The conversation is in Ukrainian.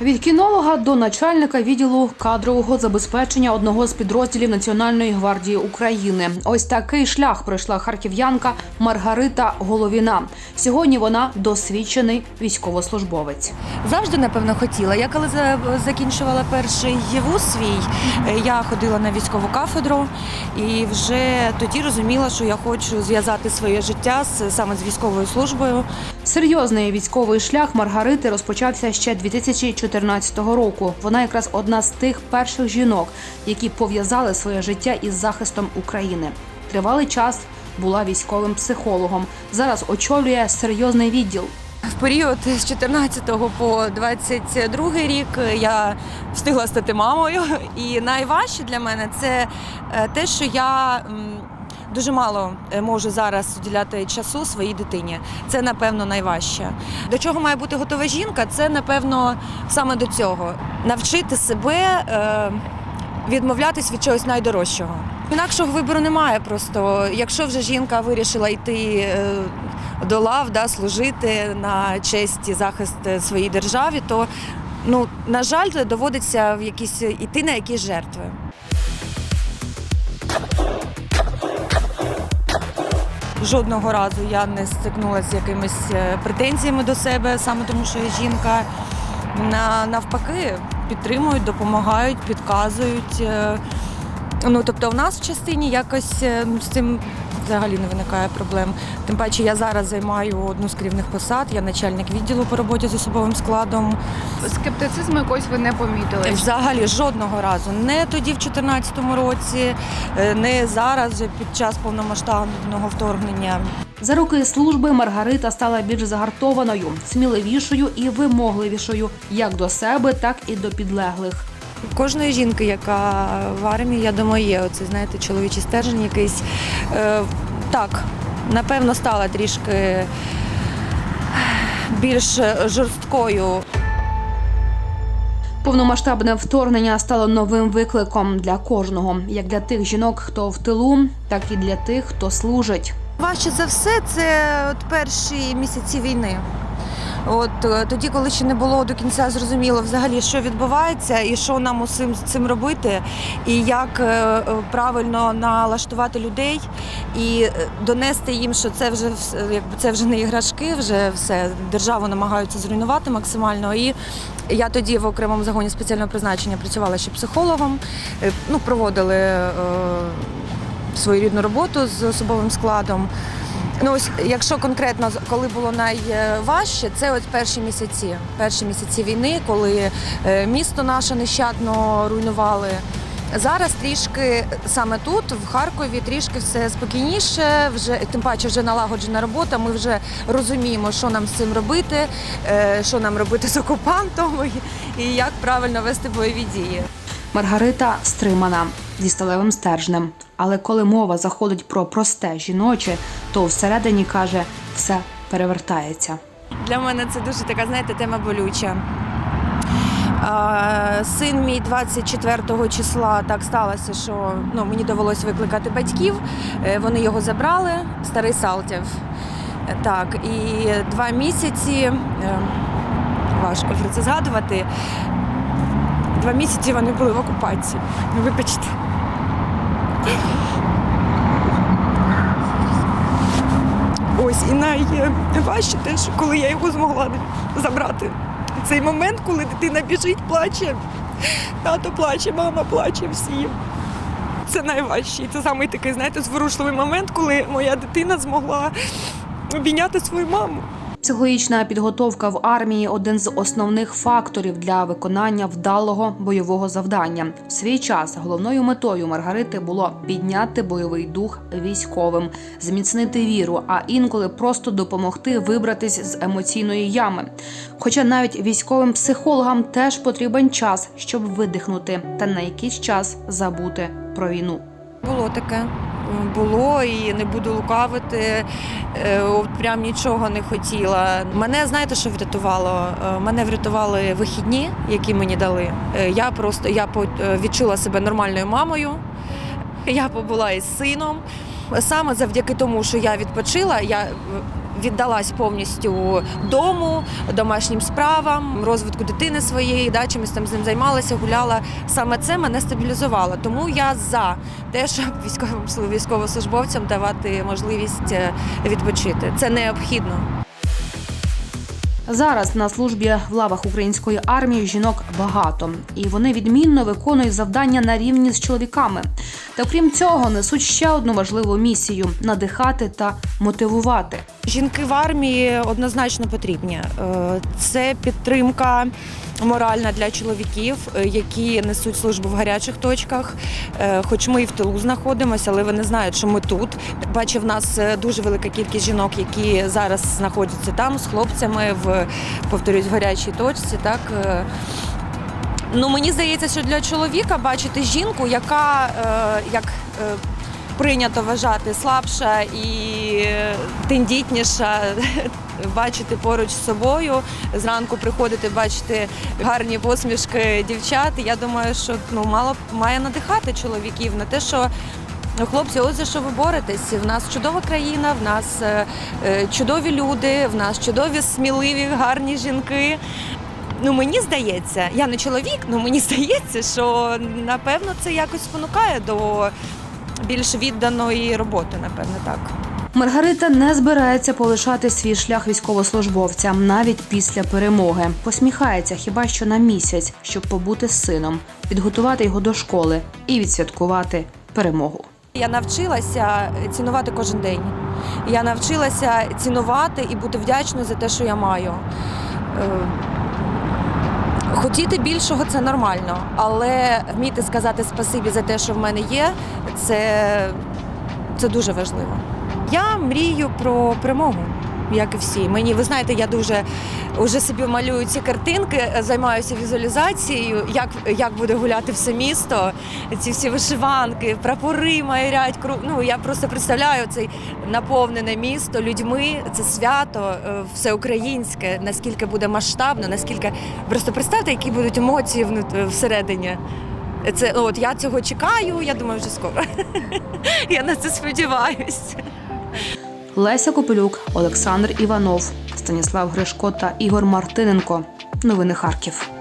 Від кінолога до начальника відділу кадрового забезпечення одного з підрозділів Національної гвардії України. Ось такий шлях пройшла харків'янка Маргарита Головіна. Сьогодні вона досвідчений військовослужбовець. Завжди, напевно, хотіла. Я коли закінчувала перший вуз свій, е, я ходила на військову кафедру і вже тоді розуміла, що я хочу зв'язати своє життя з саме з військовою службою. Серйозний військовий шлях Маргарити розпочався ще 2014 року. Вона якраз одна з тих перших жінок, які пов'язали своє життя із захистом України. Тривалий час була військовим психологом. Зараз очолює серйозний відділ. В період з 14 по 22 рік я встигла стати мамою. І найважче для мене це е, те, що я. Дуже мало е, можу зараз уділяти часу своїй дитині. Це напевно найважче. До чого має бути готова жінка? Це напевно саме до цього навчити себе е, відмовлятись від чогось найдорожчого. Інакшого вибору немає. Просто якщо вже жінка вирішила йти е, до лав, да, служити на честь і захист своїй державі, то ну на жаль, доводиться в якісь іти на якісь жертви. Жодного разу я не стикнулася з якимись е, претензіями до себе, саме тому, що я жінка. Навпаки, підтримують, допомагають, підказують. Е, Ну, тобто, в нас в частині якось е, з цим взагалі не виникає проблем. Тим паче, я зараз займаю одну з керівних посад, я начальник відділу по роботі з особовим складом. Скептицизму якось ви не помітили. Взагалі жодного разу. Не тоді, в 2014 році, е, не зараз, під час повномасштабного вторгнення. За роки служби Маргарита стала більш загартованою, сміливішою і вимогливішою як до себе, так і до підлеглих. Кожної жінки, яка в армії, я думаю, є оцей, знаєте, чоловічий стержень якийсь. Е, так, напевно, стала трішки більш жорсткою. Повномасштабне вторгнення стало новим викликом для кожного, як для тих жінок, хто в тилу, так і для тих, хто служить. Важче за все це от перші місяці війни. От е, тоді, коли ще не було до кінця зрозуміло взагалі, що відбувається, і що нам усім з цим робити, і як е, е, правильно налаштувати людей і донести їм, що це вже якби це вже не іграшки, вже все державу намагаються зруйнувати максимально. І я тоді в окремому загоні спеціального призначення працювала ще психологом. Ну, проводили свою рідну роботу з особовим складом. Ну ось, якщо конкретно коли було найважче, це ось перші місяці. Перші місяці війни, коли е, місто наше нещадно руйнували. Зараз трішки саме тут, в Харкові, трішки все спокійніше. Вже тим паче вже налагоджена робота. Ми вже розуміємо, що нам з цим робити, е, що нам робити з окупантом і- і як правильно вести бойові дії. Маргарита стримана зі сталевим стержнем. Але коли мова заходить про просте жіноче, то всередині каже, все перевертається. Для мене це дуже така, знаєте, тема болюча. Син мій 24 числа так сталося, що ну, мені довелося викликати батьків. Е, Вони його забрали, старий Салтів. Так, і два місяці, е, важко про це згадувати. Два місяці вони були в окупації. Ну, Вибачте. Ось і найважче те, що коли я його змогла забрати. Цей момент, коли дитина біжить, плаче, тато плаче, мама плаче, всі. Це найважче. І це самий такий, знаєте, зворушливий момент, коли моя дитина змогла обійняти свою маму. Психологічна підготовка в армії один з основних факторів для виконання вдалого бойового завдання. В свій час головною метою Маргарити було підняти бойовий дух військовим, зміцнити віру, а інколи просто допомогти вибратись з емоційної ями. Хоча навіть військовим психологам теж потрібен час, щоб видихнути та на якийсь час забути про війну. Було таке. Було і не буду лукавити. е, От прям нічого не хотіла. Мене знаєте, що врятувало? Е, Мене врятували вихідні, які мені дали. Е, Я просто я відчула себе нормальною мамою. Я побула із сином. Саме завдяки тому, що я відпочила, я віддалась повністю дому, домашнім справам, розвитку дитини своєї, да, чимось там з ним займалася, гуляла. Саме це мене стабілізувало. Тому я за те, щоб військовим військовослужбовцям давати можливість е, відпочити. Це необхідно. Зараз на службі в лавах української армії жінок багато, і вони відмінно виконують завдання на рівні з чоловіками. Та крім цього, несуть ще одну важливу місію надихати та мотивувати. Жінки в армії однозначно потрібні. Е, Це підтримка моральна для чоловіків, е, які несуть службу в гарячих точках. Е, Хоч ми і в тилу знаходимося, але вони знають, що ми тут. Бачу, в нас е, дуже велика кількість жінок, які зараз знаходяться там з хлопцями в повторюсь, в гарячій точці. Так ну мені здається, що для чоловіка бачити жінку, яка як прийнято вважати слабша і тендітніша. Бачити поруч з собою, зранку приходити, бачити гарні посмішки дівчат. Я думаю, що ну мало має надихати чоловіків на те, що ну, хлопці, ось за що ви боретесь. В нас чудова країна, в нас е, е, чудові люди, в нас чудові, сміливі, гарні жінки. Ну мені здається, я не чоловік, але мені здається, що напевно це якось спонукає до більш відданої роботи, напевне, так. Маргарита не збирається полишати свій шлях військовослужбовця навіть після перемоги. Посміхається хіба що на місяць, щоб побути з сином, підготувати його до школи і відсвяткувати перемогу. Я навчилася цінувати кожен день. Я навчилася цінувати і бути вдячною за те, що я маю. Е, Хотіти більшого це нормально, але вміти сказати спасибі за те, що в мене є, це, це дуже важливо. Я мрію про перемогу, як і всі. Мені, ви знаєте, я дуже вже собі малюю ці картинки, займаюся візуалізацією, як, як буде гуляти все місто, ці всі вишиванки, прапори майорять. Ну, я просто представляю цей наповнене місто людьми, це свято е, всеукраїнське, наскільки буде масштабно, наскільки просто представте, які будуть емоції внут- всередині. Це ну, от я цього чекаю. Я думаю, вже скоро. Я на це сподіваюся. Леся Копилюк, Олександр Іванов, Станіслав Гришко та Ігор Мартиненко. Новини Харків.